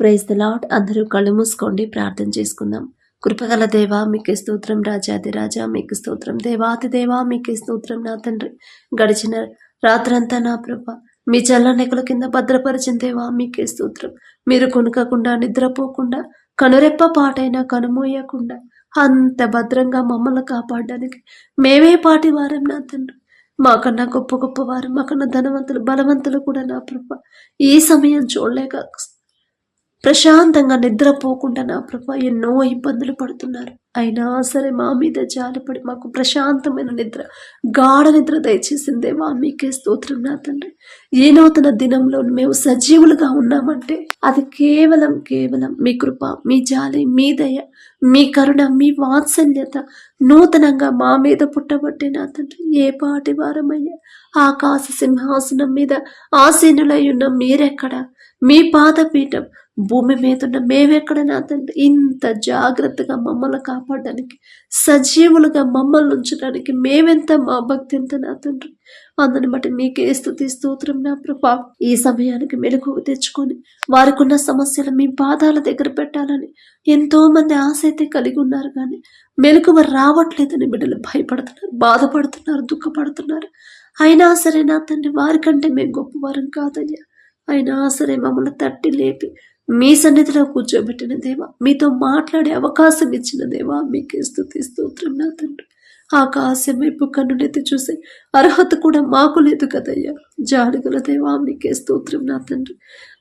Praise the lord అందరూ కళ్ళు మూసుకోండి. ప్రార్థన చేసుకుందాం. కృపగల దేవా మీకే స్తోత్రం రాజాది రాజా మీకు స్తోత్రం దేవాతి దేవా మీకే స్తోత్రం నా తండ్రి. గడిచిన రాత్రంతా నా ప్రభ మీ చల్లనెకల కింద భద్రపరిచిన దేవా మీకే స్తోత్రం. మీరు కొనుకకుండా నిద్రపోకుండా కనురెప్ప పాటైనా కనుమోయకుండా అంత భద్రంగా మమ్మల్ని కాపాడడానికి మేమే పాటి వారం నా తండ్రి. మాకన్నా గొప్ప గొప్ప వారు మాకన్నా ధనవంతులు బలవంతులు కూడా నా ప్రభ. ఈ సమయం చూడలేక ప్రశాంతంగా నిద్రపోకుండా నా ప్రభ ఎన్నో ఇబ్బందులు పడుతున్నారు. అయినా సరే మా మీద జాలిపడి మాకు ప్రశాంతమైన నిద్ర గాఢ నిద్ర దయచేసిందేవా మీకే స్తోత్రం నా తండ్రి. ఏ నూతన దినంలో మేము సజీవులుగా ఉన్నామంటే అది కేవలం కేవలం మీ కృప మీ జాలి మీ దయ మీ కరుణ మీ వాత్సల్యత నూతనంగా మా మీద పుట్టబట్టే నా తండ్రి. ఏ పాటి వారమయ్యా ఆకాశ సింహాసనం మీద ఆసీనులై ఉన్న మీరెక్కడ? మీ పాదపీఠం భూమి మీద ఉన్న మేమెక్కడ నా తండ్రి? ఇంత జాగ్రత్తగా మమ్మల్ని కాపాడడానికి సజీవులుగా మమ్మల్ని ఉంచడానికి మేమెంత మా భక్తి ఎంత నా తండ్రి? అందుని బట్టి మీకే స్థుతి స్తోత్రం నా ప్రభా. ఈ సమయానికి మెలకువ తెచ్చుకొని వారికి ఉన్న సమస్యలు మీ పాదాల దగ్గర పెట్టాలని ఎంతో మంది ఆశ అయితే కలిగి ఉన్నారు కానీ మెలకువ రావట్లేదని బిడ్డలు భయపడుతున్నారు బాధపడుతున్నారు దుఃఖపడుతున్నారు. అయినా సరే నా తండ్రి వారికంటే మేము గొప్పవారం కాదయ్యా. అయినా సరే మమ్మల్ని తట్టి లేపి మీ సన్నిధిలో కూర్చోబెట్టిన దేవా మీతో మాట్లాడే అవకాశం ఇచ్చిన దేవా మీకే స్థుతి స్తోత్రం నా తండ్రి. ఆకాశం వైపు కన్నునెత్తి చూసే అర్హత కూడా మాకు లేదు కదయ్యా. జాడుగుల దేవా మీకే స్తోత్రం నా తండ్రి.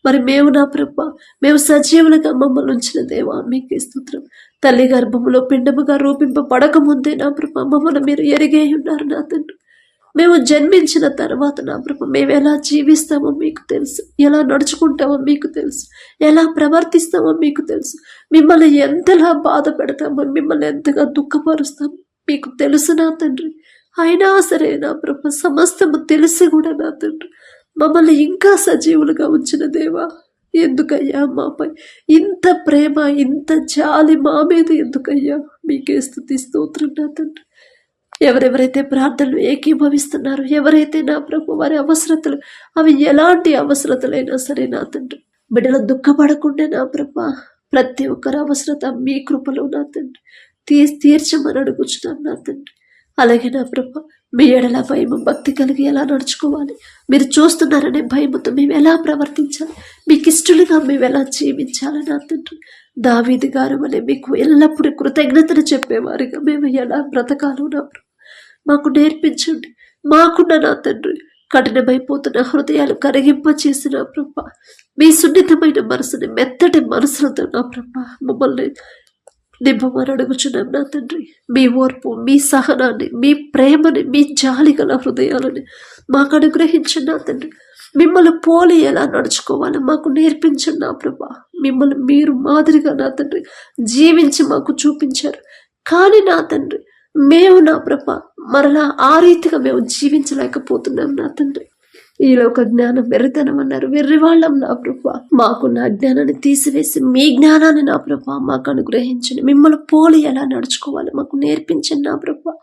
మరి మేము నా ప్రభ మేము సజీవులుగా మమ్మల్ని ఉంచిన దేవా మీకే స్తోత్రం. తల్లి గర్భములో పిండముగా రూపింపబడక ముందే నా ప్రభ మమ్మల్ని మీరు ఎరిగే ఉన్నారు నా తండ్రి. మేము జన్మించిన తర్వాత నా ప్రభు మేము ఎలా జీవిస్తామో మీకు తెలుసు. ఎలా నడుచుకుంటామో మీకు తెలుసు. ఎలా ప్రవర్తిస్తామో మీకు తెలుసు. మిమ్మల్ని ఎంతలా బాధ పెడతామో మిమ్మల్ని ఎంతగా దుఃఖపరుస్తామో మీకు తెలుసు నా తండ్రి. అయినా సరే నా ప్రభు సమస్తము తెలిసి కూడా నా తండ్రి. మమ్మల్ని ఇంకా సజీవులుగా ఉంచిన దేవా ఎందుకయ్యా మాపై ఇంత ప్రేమ ఇంత జాలి మా మీద ఎందుకయ్యా? మీకే స్థుతి స్తోత్రం నా తండ్రి. ఎవరెవరైతే ప్రార్థనలు ఏకీభవిస్తున్నారో ఎవరైతే నా ప్రభు వారి అవసరతలు అవి ఎలాంటి అవసరతలైనా సరే నా తండ్రి. బిడ్డలు దుఃఖపడకుండా నా ప్రభ ప్రతి ఒక్కరి అవసరత మీ కృపలో నా తండ్రి. తీ తీర్చమని అడుగుచున్నాను నా తండ్రి. అలాగే నా ప్రభ మీ ఎడల భయం భక్తి కలిగి ఎలా నడుచుకోవాలి? మీరు చూస్తున్నారనే భయముతో మేము ఎలా ప్రవర్తించాలి? మీకు ఇష్టలుగా మేము ఎలా జీవించాలి నా తండ్రి? దావీది గారు వలె మీకు ఎల్లప్పుడూ కృతజ్ఞతను చెప్పేవారుగా మేము ఎలా బ్రతకాలో నా ప్రభు. మాకు నేర్పించండి. మాకున్న నా తండ్రి కఠినమైపోతున్న హృదయాలు కరిగింప చేసిన ప్రభ. మీ సున్నితమైన మనసుని మెత్తటి మనసులతో నా ప్రభ మమ్మల్ని నింపమని అడుగుచున్నాం నా తండ్రి. మీ ఓర్పు మీ సహనాన్ని మీ ప్రేమని మీ జాలి గల హృదయాలని మాకు అనుగ్రహించండి నా తండ్రి. మిమ్మల్ని పోలి ఎలా నడుచుకోవాలో మాకు నేర్పించండి నా ప్రభా. మిమ్మల్ని మీరు మాదిరిగా నా తండ్రి జీవించి మాకు చూపించారు. కానీ నా తండ్రి మేము నా ప్రభ మరలా ఆ రీతిగా మేము జీవించలేకపోతున్నాం నా తండ్రి. ఈలో ఒక జ్ఞానం వెర్రితనం అన్నారు. వెర్రివాళ్ళం నా ప్రభ. మాకున్న అజ్ఞానాన్ని తీసివేసి మీ జ్ఞానాన్ని నా ప్రభ మాకు అనుగ్రహించండి. మిమ్మల్ని పోలి ఎలా నడుచుకోవాలి మాకు నేర్పించండి నా ప్రభ.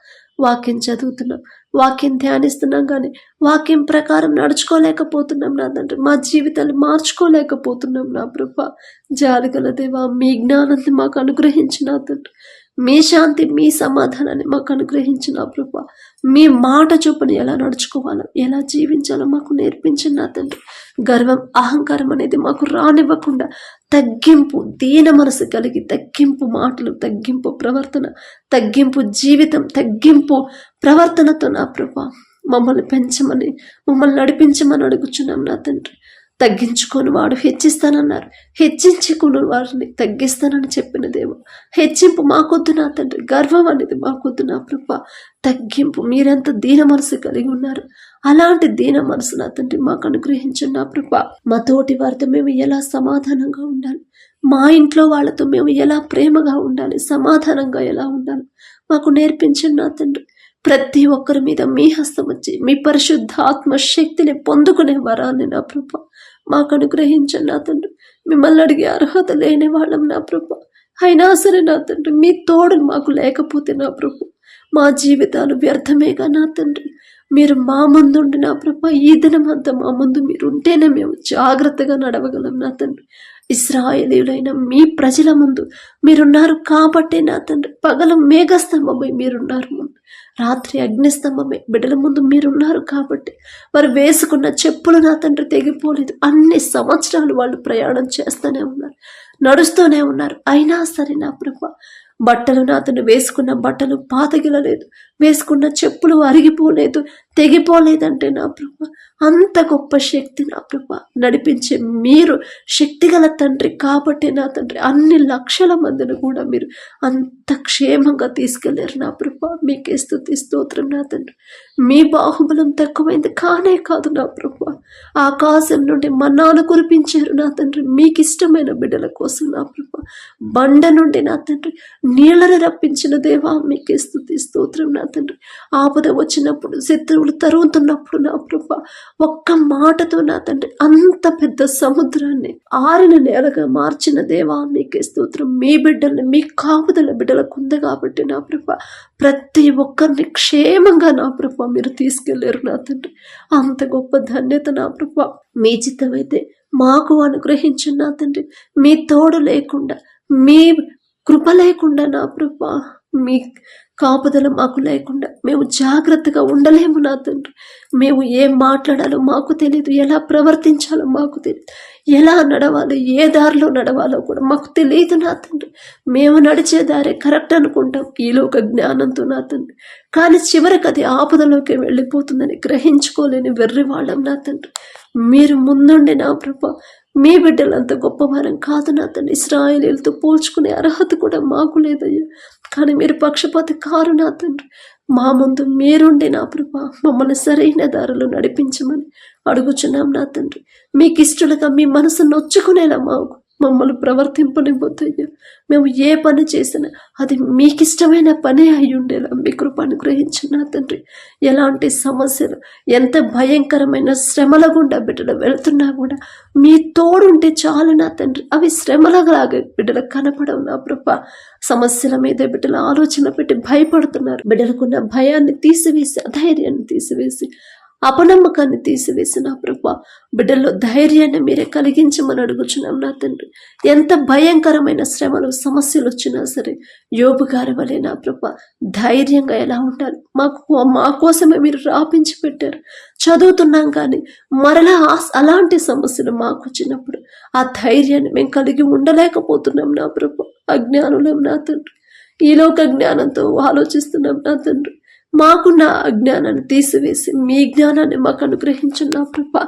వాక్యం చదువుతున్నాం వాక్యం ధ్యానిస్తున్నాం కానీ వాక్యం ప్రకారం నడుచుకోలేకపోతున్నాం నా తండ్రి. మా జీవితాన్ని మార్చుకోలేకపోతున్నాం నా ప్రభ. జాలిగల దేవా మీ జ్ఞానాన్ని మాకు అనుగ్రహించిన తండ్రి. మీ శాంతి మీ సమాధానాన్ని మాకు అనుగ్రహించిన ప్రభా. మీ మాట చొప్పున ఎలా నడుచుకోవాలో ఎలా జీవించాలో మాకు నేర్పించిన నా తండ్రి. గర్వం అహంకారం అనేది మాకు రానివ్వకుండా తగ్గింపు దీన మనసు కలిగి తగ్గింపు మాటలు తగ్గింపు ప్రవర్తన తగ్గింపు జీవితం తగ్గింపు ప్రవర్తనతో నా ప్రభా మమ్మల్ని పెంచమని మమ్మల్ని నడిపించమని అడుగుచున్నాం నా తండ్రి. తగ్గించుకొని వాడు హెచ్చిస్తానన్నారు. హెచ్చించుకుని వారిని తగ్గిస్తానని చెప్పిన దేవ హెచ్చింపు మాకొద్దు నా తండ్రి గర్వం అనేది మాకొద్దు నా ప్రభ. తగ్గింపు మీరెంత దీన మనసు కలిగి ఉన్నారు. అలాంటి దీన మనసు నా తండ్రి మాకు అనుగ్రహించండి నా ప్రభ. మా తోటి వారితో మేము ఎలా సమాధానంగా ఉండాలి? మా ఇంట్లో వాళ్ళతో మేము ఎలా ప్రేమగా ఉండాలి? సమాధానంగా ఎలా ఉండాలి? మాకు నేర్పించండి నా తండ్రి. ప్రతి ఒక్కరి మీద మీ హస్తం వచ్చి మీ పరిశుద్ధ ఆత్మ శక్తిని పొందుకునే వరాన్ని నా ప్రభ. మాకు అనుగ్రహించండి నా తండ్రి. మిమ్మల్ని అడిగే అర్హత లేని వాళ్ళం నా ప్రభ. అయినా సరే నా తండ్రి మీ తోడు మాకు లేకపోతే నా ప్రభు. మా జీవితాలు వ్యర్థమేగా నా తండ్రి. మీరు మా ముందుండి నా ప్రభ. ఈ దినం అంతా మా ముందు మీరు ఉంటేనే మేము జాగ్రత్తగా నడవగలం నా తండ్రి. ఇస్రాయేలీలైన మీ ప్రజల ముందు మీరున్నారు కాబట్టే నా తండ్రి. పగలు మేఘస్తంభమై మీరున్నారు ముందు. రాత్రి అగ్నిస్తంభమే బిడ్డల ముందు మీరున్నారు కాబట్టి వారు వేసుకున్న చెప్పులు నా తండ్రి తెగిపోలేదు. అన్ని సంవత్సరాలు వాళ్ళు ప్రయాణం చేస్తూనే ఉన్నారు నడుస్తూనే ఉన్నారు. అయినా సరే నా ప్రభ బట్టలు నాతను వేసుకున్న బట్టలు పాతగిలలేదు. వేసుకున్న చెప్పులు అరిగిపోలేదు తెగిపోలేదంటే నా ప్రభ. అంత గొప్ప శక్తి నా ప్రభ. నడిపించే మీరు శక్తిగల తండ్రి కాబట్టి నా తండ్రి. అన్ని లక్షల మందిని కూడా మీరు అంత క్షేమంగా తీసుకెళ్ళారు నా ప్రభ. మీకే స్థుతి స్తోత్రం నా తండ్రి. మీ బాహుబలం తక్కువైంది కానే కాదు నా ప్రభ. ఆకాశం నుండి మన్నాను కురిపించారు నా తండ్రి. మీకు ఇష్టమైన బిడ్డల కోసం నా ప్రభ. బండ నుండి నా తండ్రి నీళ్ళని రప్పించిన దేవా మీకే స్థుతి స్తోత్రం నా తండ్రి. ఆపద వచ్చినప్పుడు శత్రువులు తరుగుతున్నప్పుడు నా ప్రభ ఒక్క మాటతో నా తండ్రి అంత పెద్ద సముద్రాన్ని ఆరిన నేలగా మార్చిన దేవా మీకే స్తోత్రం. మీ బిడ్డల్ని మీ కాపుదల బిడ్డలకు ఉంది కాబట్టి నా ప్రభ ప్రతి ఒక్కరిని క్షేమంగా నా ప్రభ మీరు తీసుకెళ్ళారు నా తండ్రి. అంత గొప్ప ధన్యత నా ప్రభ. మీ చిత్తమైతే మాకు అనుగ్రహించిన నా తండ్రి. మీ తోడు లేకుండా మీ కృప లేకుండా నా ప్రభ మీ కాపుదల మాకు లేకుండా మేము జాగ్రత్తగా ఉండలేము నా తండ్రి. మేము ఏం మాట్లాడాలో మాకు తెలియదు ఎలా ప్రవర్తించాలో మాకు తెలియదు ఎలా నడవాలో ఏ దారిలో నడవాలో కూడా మాకు తెలియదు నా తండ్రి. మేము నడిచే దారే కరెక్ట్ అనుకుంటాం ఈలోక జ్ఞానంతో నా తండ్రి. కానీ చివరికి అది ఆపదలోకి వెళ్ళిపోతుందని గ్రహించుకోలేని వెర్రి వాళ్ళం నా తండ్రి. మీరు ముందుండి నా ప్రభా మీ బిడ్డలంత గొప్పవారం కాదు నా తండ్రి ఇస్రాయలీలతో పోల్చుకునే అర్హత కూడా మాకు లేదయ్యా. కానీ మీరు పక్షపాతి కారు నా తండ్రి మా ముందు మీరుండి నా ప్రభా మమ్మల్ని సరైన దారిలో నడిపించమని అడుగుచున్నాం నా తండ్రి మీకు ఇష్టలుగా మీ మనసు నొచ్చుకునేలా మాకు మమ్మల్ని ప్రవర్తింపనివ్వద్దయ్యా. మేము ఏ పని చేసినా అది మీకు ఇష్టమైన పనే అయి ఉండేలా మీ కృప అనుగ్రహించిన తండ్రి. ఎలాంటి సమస్యలు ఎంత భయంకరమైన శ్రమల గుండా బిడ్డలు వెళ్తున్నా కూడా మీ తోడుంటే చాలు నా తండ్రి. అవి శ్రమలలాగా బిడ్డలకు కనపడవు నా ప్రభ సమస్యల మీద బిడ్డలు ఆలోచన పెట్టి భయపడుతున్నారు. బిడ్డలకున్న భయాన్ని తీసివేసి అధైర్యాన్ని తీసివేసి అపనమ్మకాన్ని తీసివేసి నా ప్రభా బిడ్డల్లో ధైర్యాన్ని మీరే కలిగించమని అడుగుచున్నాం నా తండ్రి. ఎంత భయంకరమైన శ్రమలు సమస్యలు వచ్చినా సరే యోబు గారి వలె నా ప్రభ ధైర్యంగా ఎలా ఉండాలి? మాకు మా కోసమే మీరు రాపించి పెట్టారు. చదువుతున్నాం కానీ మరలా అలాంటి సమస్యలు మాకు వచ్చినప్పుడు ఆ ధైర్యాన్ని మేము కలిగి ఉండలేకపోతున్నాం నా ప్రభ అజ్ఞానులం నా తండ్రి. ఈ లోక జ్ఞానంతో ఆలోచిస్తున్నాం నా తండ్రి. మాకున్న అజ్ఞానాన్ని తీసివేసి మీ జ్ఞానాన్ని మాకు అనుగ్రహించండి నా ప్రభ.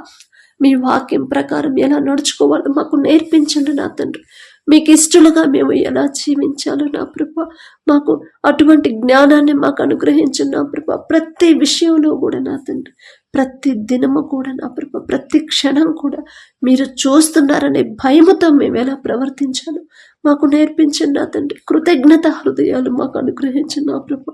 మీ వాక్యం ప్రకారం ఎలా నడుచుకోవాలో మాకు నేర్పించండి నా తండ్రి. మీకు ఇష్టలుగా మేము ఎలా జీవించాలో నా ప్రభ. మాకు అటువంటి జ్ఞానాన్ని మాకు అనుగ్రహించండి నా ప్రభ. ప్రతి విషయంలో కూడా నా తండ్రి. ప్రతి దినము కూడా నా ప్రభ ప్రతి క్షణం కూడా మీరు చూస్తున్నారనే భయముతో మేము ఎలా ప్రవర్తించాను మాకు నేర్పించిన నా తండ్రి. కృతజ్ఞత హృదయాలు మాకు అనుగ్రహించిన నా ప్రభ.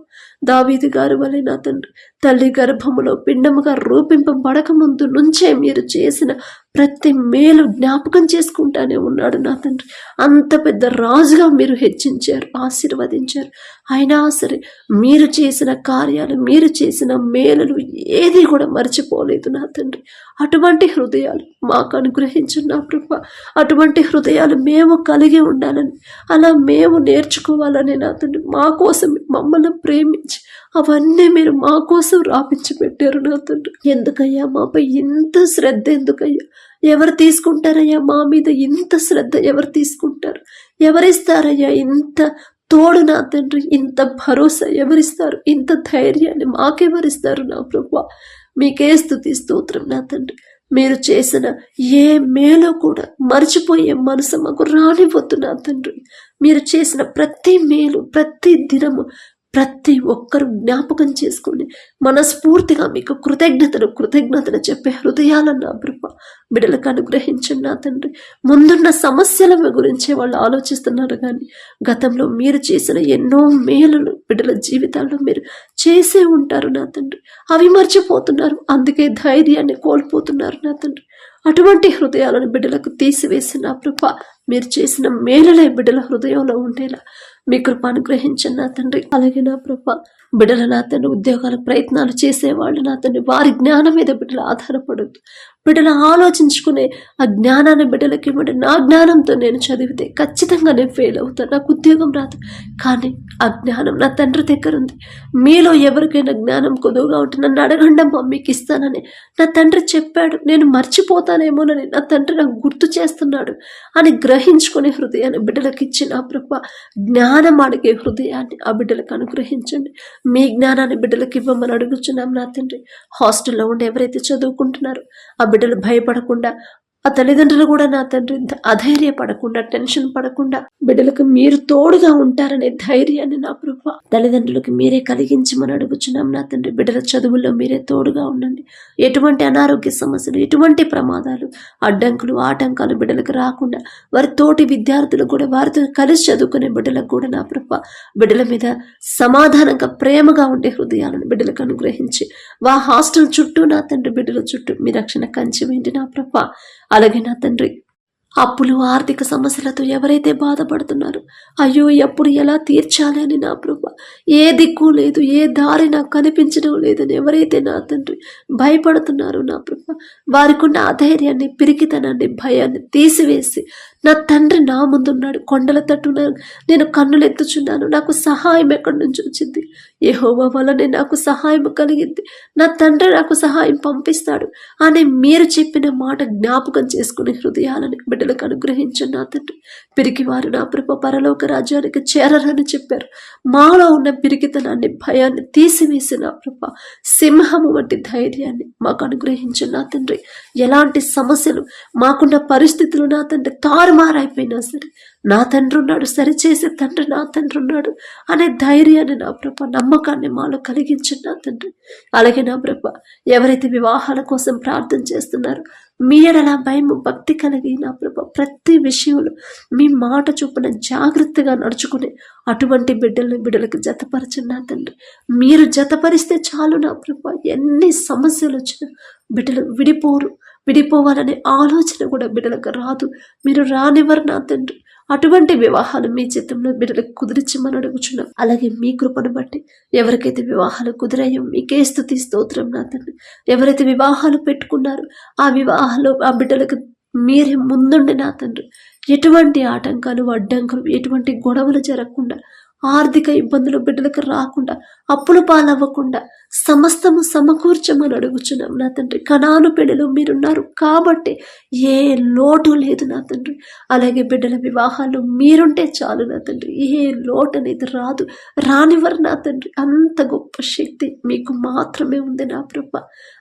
దావీది గారు వలె నా తండ్రి తల్లి గర్భములో పిండముగా రూపింపబడక ముందు నుంచే మీరు చేసిన ప్రతి మేలు జ్ఞాపకం చేసుకుంటానే ఉన్నాడు నా తండ్రి. అంత పెద్ద రాజుగా మీరు హెచ్చించారు ఆశీర్వదించారు. అయినా సరే మీరు చేసిన కార్యాలు మీరు చేసిన మేలులు ఏది కూడా మర్చిపోలేదు నా తండ్రి. అటువంటి హృదయాలు మాకు అనుగ్రహించిన నా ప్రభ. అటువంటి హృదయాలు మేము కలిగి ఉండాలని అలా మేము నేర్చుకోవాలని నా తండ్రి. మా కోసం మమ్మల్ని ప్రేమించి అవన్నీ మీరు మా కోసం రాపించి పెట్టారు నా తండ్రి. ఎందుకయ్యా? మాపై ఇంత శ్రద్ధ ఎందుకయ్యా? ఎవరు తీసుకుంటారయ్యా? మా మీద ఇంత శ్రద్ధ ఎవరు తీసుకుంటారు? ఎవరిస్తారయ్యా? ఇంత తోడు నా తండ్రి ఇంత భరోసా ఎవరిస్తారు? ఇంత ధైర్యాన్ని మాకెవరిస్తారు నా ప్రభు? మీకే స్థుతి స్తోత్రం నా తండ్రి. మీరు చేసిన ఏ మేలో కూడా మర్చిపోయే మనసు మాకు రానివ్వద్దు నా తండ్రి. మీరు చేసిన ప్రతి మేలు ప్రతి దినము ప్రతి ఒక్కరు జ్ఞాపకం చేసుకొని మనస్ఫూర్తిగా మీకు కృతజ్ఞతలు కృతజ్ఞతలు చెప్పే హృదయాలను నా ప్రభ బిడ్డలకు అనుగ్రహించండి నా తండ్రి. ముందున్న సమస్యల గురించే వాళ్ళు ఆలోచిస్తున్నారు కానీ గతంలో మీరు చేసిన ఎన్నో మేలులు బిడ్డల జీవితాల్లో మీరు చేసే ఉంటారు నా తండ్రి. అవి మర్చిపోతున్నారు అందుకే ధైర్యాన్ని కోల్పోతున్నారు నా తండ్రి. అటువంటి హృదయాలను బిడ్డలకు తీసివేసిన కృప మీరు చేసిన మేలులే బిడ్డల హృదయంలో ఉండేలా. మీ కృప అనుగ్రహించండి నా తండ్రి. అలాగే నా కృప బిడ్డల నా తండ్రి ఉద్యోగాల ప్రయత్నాలు చేసేవాళ్ళు నా తండ్రి. వారి జ్ఞానం మీద బిడ్డలు ఆధారపడద్దు. బిడ్డలు ఆలోచించుకునే ఆ జ్ఞానాన్ని బిడ్డలకి ఇవ్వండి. నా జ్ఞానంతో నేను చదివితే ఖచ్చితంగా నేను ఫెయిల్ అవుతాను. నాకు ఉద్యోగం రాదు. కానీ ఆ జ్ఞానం నా తండ్రి దగ్గర ఉంది. మీలో ఎవరికైనా జ్ఞానం కొదువుగా ఉంటే నన్ను అడగండి అమ్మ మీకు ఇస్తానని. నా తండ్రి చెప్పాడు నేను మర్చిపోతానేమోనని. నా తండ్రి నాకు గుర్తు చేస్తున్నాడు అని గ్రహించుకునే హృదయాన్ని బిడ్డలకు ఇచ్చిన ప్రభ జ్ఞానం అడిగే హృదయాన్ని ఆ బిడ్డలకు అనుగ్రహించండి. మీ జ్ఞానాన్ని బిడ్డలకు ఇవ్వమని అడుగుచున్నాం నా తండ్రి. హాస్టల్లో ఉండి ఎవరైతే చదువుకుంటున్నారో ఆ బిడ్డలు భయపడకుండా ఆ తల్లిదండ్రులు కూడా నా తండ్రి అధైర్యపడకుండా టెన్షన్ పడకుండా బిడ్డలకు మీరు తోడుగా ఉంటారనే ధైర్యాన్ని నా ప్రభు తల్లిదండ్రులకు మీరే కలిగించమని అడుగుచున్నాం. నా తండ్రి బిడ్డల చదువుల్లో మీరే తోడుగా ఉండండి. ఎటువంటి అనారోగ్య సమస్యలు ఎటువంటి ప్రమాదాలు అడ్డంకులు ఆటంకాలు బిడ్డలకు రాకుండా వారి తోటి విద్యార్థులు కూడా వారితో కలిసి చదువుకునే బిడ్డలకు కూడా నా ప్రభు బిడ్డల మీద సమాధానంగా ప్రేమగా ఉండే హృదయాలను బిడ్డలకు అనుగ్రహించి వా హాస్టల్ చుట్టూ నా తండ్రి బిడ్డల చుట్టూ మీ రక్షణ కంచి వేయండి నా ప్రభ. అలాగే నా తండ్రి. అప్పులు ఆర్థిక సమస్యలతో ఎవరైతే బాధపడుతున్నారో అయ్యో ఎప్పుడు ఎలా తీర్చాలి అని నా ప్రభు? ఏ దిక్కు లేదు ఏ దారి నాకు కనిపించడం లేదని ఎవరైతే నా తండ్రి భయపడుతున్నారో నా ప్రభు? వారికి ఉన్న అధైర్యాన్ని పిరికితనాన్ని భయాన్ని తీసివేసి నా తండ్రి నా ముందున్నాడు కొండల తట్టున నేను కన్నులెత్తుచున్నాను నాకు సహాయం ఎక్కడి నుంచి వచ్చింది? ఏహోవా వలనే నాకు సహాయం కలిగింది. నా తండ్రి నాకు సహాయం పంపిస్తాడు. అని మీరు చెప్పిన మాట జ్ఞాపకం చేసుకునే హృదయాలని బిడ్డలకు అనుగ్రహించండి నా తండ్రి. పిరికివారు నా ప్రభ పరలోక రాజ్యానికి చేరరని చెప్పారు. మాలో ఉన్న పిరికితనాన్ని భయాన్ని తీసివేసి నా ప్రభ సింహము వంటి ధైర్యాన్ని మాకు అనుగ్రహించండి నా తండ్రి. ఎలాంటి సమస్యలు మాకున్న పరిస్థితులు నా తండ్రి తారుమారైపోయినా సరే నా తండ్రి ఉన్నాడు సరిచేసే తండ్రి నా తండ్రి ఉన్నాడు అనే ధైర్యాన్ని నా ప్రభ నమ్మకాన్ని మాలో కలిగించండి నా తండ్రి. అలాగే నా ప్రభ ఎవరైతే వివాహాల కోసం ప్రార్థన చేస్తున్నారో మీ ఎడల భయం భక్తి కలిగి నా ప్రభ ప్రతి విషయంలో మీ మాట చొప్పున జాగ్రత్తగా నడుచుకునే అటువంటి బిడ్డల్ని బిడ్డలకు జతపరచండి నా తండ్రి. మీరు జతపరిస్తే చాలు నా ప్రభ ఎన్ని సమస్యలు వచ్చినా బిడ్డలు విడిపోరు విడిపోవాలనే ఆలోచన కూడా బిడ్డలకు రాదు. మీరు రానివ్వరు నా తండ్రి. అటువంటి వివాహాలు మీ చిత్తంలో బిడ్డలకు కుదిరించమని అడుగుచున్నాం. అలాగే మీ కృపను బట్టి ఎవరికైతే వివాహాలు కుదిరాయో మీకే స్థుతి స్తోత్రం నా తండ్రి. ఎవరైతే వివాహాలు పెట్టుకున్నారో ఆ వివాహాలు ఆ బిడ్డలకు మీరే ముందుండి నా తండ్రి. ఎటువంటి ఆటంకాలు అడ్డంకులు ఎటువంటి గొడవలు జరగకుండా ఆర్థిక ఇబ్బందులు బిడ్డలకు రాకుండా అప్పులు పాలవ్వకుండా సమస్తము సమకూర్చమని అడుగుచున్నాం నా తండ్రి. కణాను బిడ్డలు మీరున్నారు కాబట్టి ఏ లోటు లేదు నా తండ్రి. అలాగే బిడ్డల వివాహాలు మీరుంటే చాలు నా తండ్రి. ఏ లోటు అనేది రాదు రానివ్వరు నా తండ్రి. అంత గొప్ప శక్తి మీకు మాత్రమే ఉంది నా ప్రభ.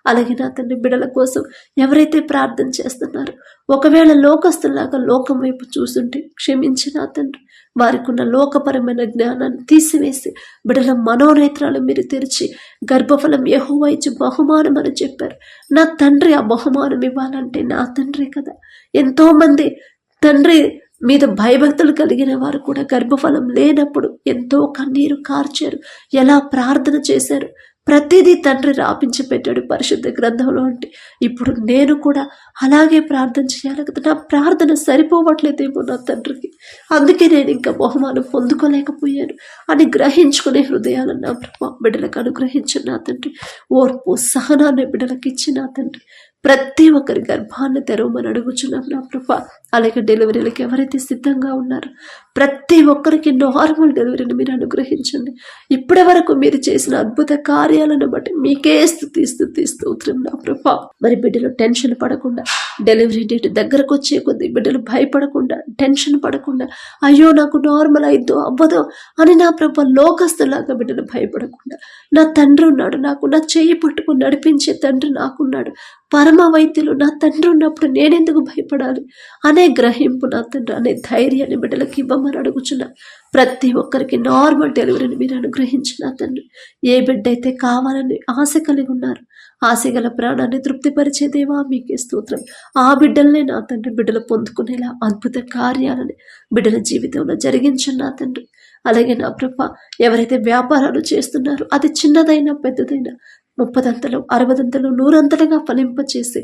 అలాగే నా తండ్రి బిడ్డల కోసం ఎవరైతే ప్రార్థన చేస్తున్నారో ఒకవేళ లోకస్తులాగా లోకం వైపు చూస్తుంటే క్షమించి నా తండ్రి. వారికున్న లోకపరమైన జ్ఞానాన్ని తీసివేసి బిడల మనోనేత్రాలు మీరు తెరిచి గర్భఫలం యెహోవా ఇచ్చి బహుమానం అని చెప్పారు. నా తండ్రి ఆ బహుమానం ఇవ్వాలంటే నా తండ్రి కదా. ఎంతోమంది తండ్రి మీద భయభక్తులు కలిగిన వారు కూడా గర్భఫలం లేనప్పుడు ఎంతో కన్నీరు కార్చారు. ఎలా ప్రార్థన చేశారు? ప్రతిదీ తండ్రి రాపించి పెట్టాడు పరిశుద్ధ గ్రంథంలో అంటే. ఇప్పుడు నేను కూడా అలాగే ప్రార్థన చేయాలి కదా. నా ప్రార్థన సరిపోవట్లేదేమో నా తండ్రికి. అందుకే నేను ఇంకా బహుమానం పొందుకోలేకపోయాను అని గ్రహించుకునే హృదయాలను నా బిడ్డలకు అనుగ్రహించిన నా తండ్రి. ఓర్పు సహనాన్ని బిడ్డలకు ఇచ్చిన నా తండ్రి. ప్రతి ఒక్కరి గర్భాన్ని తెరవమని అడుగుచున్నాం నా ప్రభా. అలాగే డెలివరీలకు ఎవరైతే సిద్ధంగా ఉన్నారో ప్రతి ఒక్కరికి నార్మల్ డెలివరీని మీరు అనుగ్రహించండి. ఇప్పటి వరకు మీరు చేసిన అద్భుత కార్యాలను బట్టి మీకే స్థుతి స్థుతి స్తోత్రం నా ప్రభా. మరి బిడ్డలు టెన్షన్ పడకుండా డెలివరీ డేట్ దగ్గరకు వచ్చే కొద్ది బిడ్డలు భయపడకుండా టెన్షన్ పడకుండా అయ్యో నాకు నార్మల్ అయిద్దో అవ్వదో అని నా ప్రభ లోకస్తులాగా బిడ్డలు భయపడకుండా నా తండ్రి ఉన్నాడు నాకు నా చేయి పట్టుకుని నడిపించే తండ్రి నాకున్నాడు పరమ వైద్యులు నా తండ్రి ఉన్నప్పుడు నేనెందుకు భయపడాలి? అనే గ్రహింపు నా తండ్రి అనే ధైర్యాన్ని బిడ్డలకు ఇవ్వమని అడుగుచున్నా ప్రతి ఒక్కరికి నార్మల్ డెలివరీని మీరు అనుగ్రహించిన తండ్రి. ఏ బిడ్డ అయితే కావాలని ఆశ కలిగి ఉన్నారు ఆశ గల ప్రాణాన్ని తృప్తిపరిచే దేవా మీకే స్తోత్రం. ఆ బిడ్డలనే నా తండ్రి బిడ్డలు పొందుకునేలా అద్భుత కార్యాలని బిడ్డల జీవితంలో జరిగించండి నా తండ్రి. అలాగే నా ప్రభ ఎవరైతే వ్యాపారాలు చేస్తున్నారో అది చిన్నదైనా పెద్దదైనా ముప్పదంతలు అరవదంతలు నూరంతలుగా ఫలింపచేసి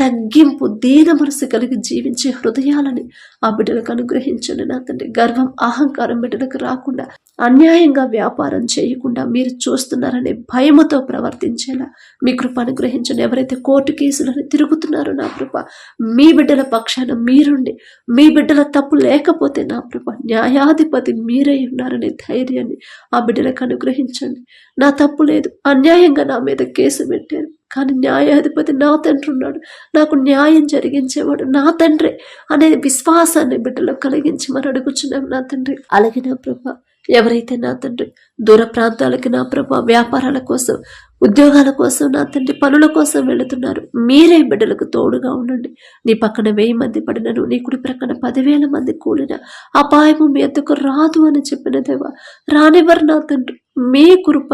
తగ్గింపు దీన మనసు కలిగి జీవించే హృదయాలని ఆ బిడ్డలకు అనుగ్రహించండి నా తండ్రి. గర్వం అహంకారం బిడ్డలకు రాకుండా అన్యాయంగా వ్యాపారం చేయకుండా మీరు చూస్తున్నారనే భయముతో ప్రవర్తించేలా మీ కృప అనుగ్రహించండి. ఎవరైతే కోర్టు కేసులని తిరుగుతున్నారో నా కృప మీ బిడ్డల పక్షాన మీరుండి మీ బిడ్డల తప్పు లేకపోతే నా కృప న్యాయాధిపతి మీరే ఉన్నారనే ధైర్యాన్ని ఆ బిడ్డలకు అనుగ్రహించండి. నా తప్పు లేదు. అన్యాయంగా నా మీద కేసు పెట్టారు. కానీ న్యాయాధిపతి నా తండ్రి ఉన్నాడు. నాకు న్యాయం జరిగించేవాడు నా తండ్రి అనే విశ్వాసాన్ని బిడ్డలో కలిగించి మరి అడుగుచున్నాం నా తండ్రి. అలాగే నా ప్రభా ఎవరైతే నా తండ్రి దూర ప్రాంతాలకి నా ప్రభా వ్యాపారాల కోసం ఉద్యోగాల కోసం నా తండ్రి పనుల కోసం వెళుతున్నారు. మీరే బిడ్డలకు తోడుగా ఉండండి. నీ పక్కన వెయ్యి మంది పడినను నీ కుడి ప్రక్కన పదివేల మంది కూలిన అపాయము మీ ఎద్దకు రాదు అని చెప్పిన దేవా రానివ్వరు నా తండ్రి. మీ కృప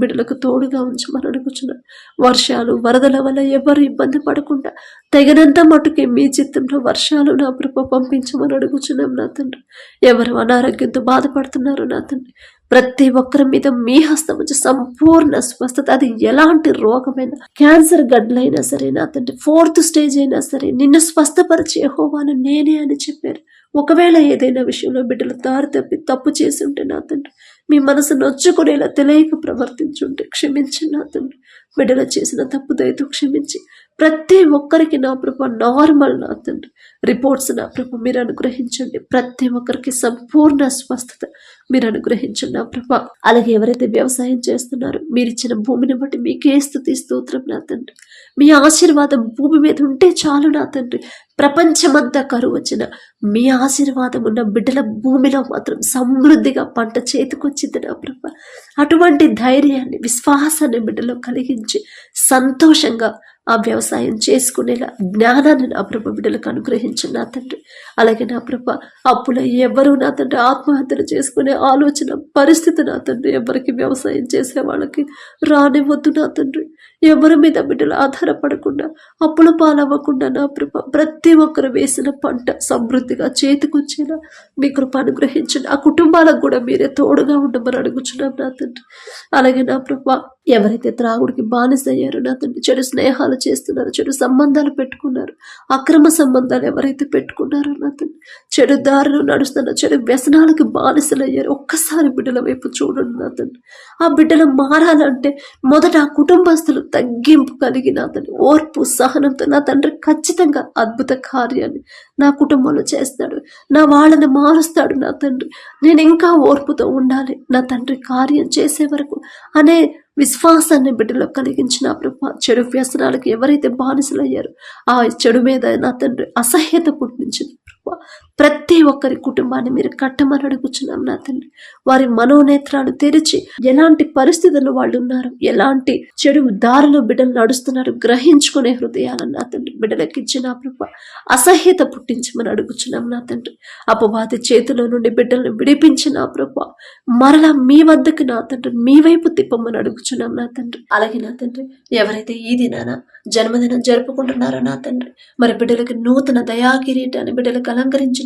బిడ్డలకు తోడుగా ఉంచమని అడుగుచున్నాను వర్షాలు వరదల వల్ల ఎవరు ఇబ్బంది పడకుండా తగినంత మటుకే మీ చిత్తంలో వర్షాలు నా కృప పంపించమని అడుగుచున్నాం నా తండ్రి. ఎవరు అనారోగ్యంతో బాధపడుతున్నారు నా తండ్రి. ప్రతి ఒక్కరి మీద మీ హస్తం సంపూర్ణ స్వస్థత అది ఎలాంటి రోగమైనా క్యాన్సర్ గడ్లైనా సరే నా తండ్రి ఫోర్త్ స్టేజ్ అయినా సరే నిన్ను స్వస్థపరిచే హోవాను నేనే అని చెప్పారు. ఒకవేళ ఏదైనా విషయంలో బిడ్డలు దారి తప్పి తప్పు చేసి ఉంటే నా తండ్రి మీ మనసు నొచ్చుకునేలా తెలియక ప్రవర్తించుంటే క్షమించి నా తండ్రి. బిడ్డలు చేసిన తప్పు దయతో క్షమించి ప్రతి ఒక్కరికి నా ప్రభ నార్మల్ నా తండ్రి. రిపోర్ట్స్ నా ప్రభ మీరు అనుగ్రహించండి. ప్రతి ఒక్కరికి సంపూర్ణ స్వస్థత మీరు అనుగ్రహించండి నా ప్రభ. అలాగే ఎవరైతే వ్యవసాయం చేస్తున్నారో మీరు ఇచ్చిన భూమిని బట్టి మీకే స్థుతి స్తోత్రం నా తండ్రి. మీ ఆశీర్వాదం భూమి మీద ఉంటే చాలు నా తండ్రి. ప్రపంచమంతా కరువు వచ్చిన మీ ఆశీర్వాదం ఉన్న బిడ్డల భూమిలో మాత్రం సమృద్ధిగా పంట చేతికొచ్చింది నా ప్రభ. అటువంటి ధైర్యాన్ని విశ్వాసాన్ని బిడ్డలో కలిగించి సంతోషంగా ఆ వ్యవసాయం చేసుకునేలా జ్ఞానాన్ని నా ప్రభ బిడ్డలకు అనుగ్రహించు నా తండ్రి. అలాగే నా ప్రభ అప్పుల ఎవరు నా తండ్రి ఆత్మహత్యలు చేసుకునే ఆలోచన పరిస్థితి నా తండ్రి ఎవరికి వ్యవసాయం చేసే వాళ్ళకి రానివ్వద్దు నా తండ్రి. ఎవరి మీద బిడ్డలు ఆధారపడకుండా అప్పుల పాలవ్వకుండా నా ప్రభ ప్రతి ఒక్కరు వేసిన పంట సమృద్ధిగా చేతికొచ్చేలా మీ కృప అనుగ్రహించండి ఆ కుటుంబాలకు కూడా మీరే తోడుగా ఉండమని అడుగుచున్నాం నా తండ్రి. అలాగే నా ప్రభ ఎవరైతే త్రాగుడికి బానిసయ్యారో నా తండ్రి చెడు స్నేహాలు చేస్తున్నారు చెడు సంబంధాలు పెట్టుకున్నారు అక్రమ సంబంధాలు ఎవరైతే పెట్టుకున్నారో నా తండ్రి చెడు దారులు నడుస్తున్న చెడు వ్యసనాలకి బానిసలయ్యారు. ఒక్కసారి బిడ్డల వైపు చూడండి నా తండ్రి. ఆ బిడ్డలు మారాలంటే మొదట ఆ కుటుంబస్తులు తగ్గింపు కలిగి నా తండ్రి ఓర్పు సహనంతో నా తండ్రి ఖచ్చితంగా అద్భుత కార్యాన్ని నా కుటుంబంలో చేస్తాడు. నా వాళ్ళని మారుస్తాడు నా తండ్రి. నేను ఇంకా ఓర్పుతో ఉండాలి. నా తండ్రి కార్యం చేసే వరకు అనే విశ్వాసాన్ని బిడ్డలో కలిగించిన ప్రభా చెడు వ్యసనాలకు ఎవరైతే బానిసలయ్యారో ఆ చెడు మీద నా తండ్రి అసహ్యత పుట్టించింది ప్రభా. ప్రతి ఒక్కరి కుటుంబాన్ని మీరు కట్టమని అడుగుచున్నాం నా తండ్రి. వారి మనోనేత్రాలు తెరిచి ఎలాంటి పరిస్థితుల్లో వాళ్ళు ఉన్నారు ఎలాంటి చెడు దారిలో బిడ్డలు నడుస్తున్నారు గ్రహించుకునే హృదయాలను నా తండ్రి బిడ్డలకి ఇచ్చిన ప్రభ అసహ్యత పుట్టించమని అడుగుచున్నాం నా తండ్రి. అపవాది చేతిలో నుండి బిడ్డలను విడిపించిన ప్రభ మరలా మీ వద్దకు నా తండ్రి మీ వైపు తిప్పమని అడుగుచున్నాం నా తండ్రి. అలాగే నా తండ్రి ఎవరైతే ఈ దినాన జన్మదినం జరుపుకుంటున్నారో నా తండ్రి మరి బిడ్డలకి నూతన దయా కిరీటాన్ని బిడ్డలకు అలంకరించిన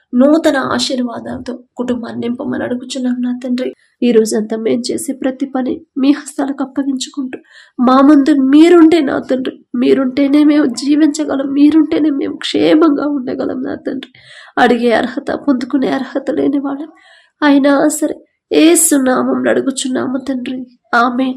నూతన ఆశీర్వాదాలతో కుటుంబాన్ని నింపమని అడుగుచున్నాం నా తండ్రి. ఈ రోజంతా మేము చేసే ప్రతి పని మీ హస్తాలకు అప్పగించుకుంటూ మా ముందు మీరుంటే నా తండ్రి. మీరుంటేనే మేము జీవించగలం మీరుంటేనే మేము క్షేమంగా ఉండగలం నా తండ్రి. అడిగే అర్హత పొందుకునే అర్హత లేని వాళ్ళం. అయినా సరే ఏసు అడుగుచున్నాము తండ్రి. ఆమె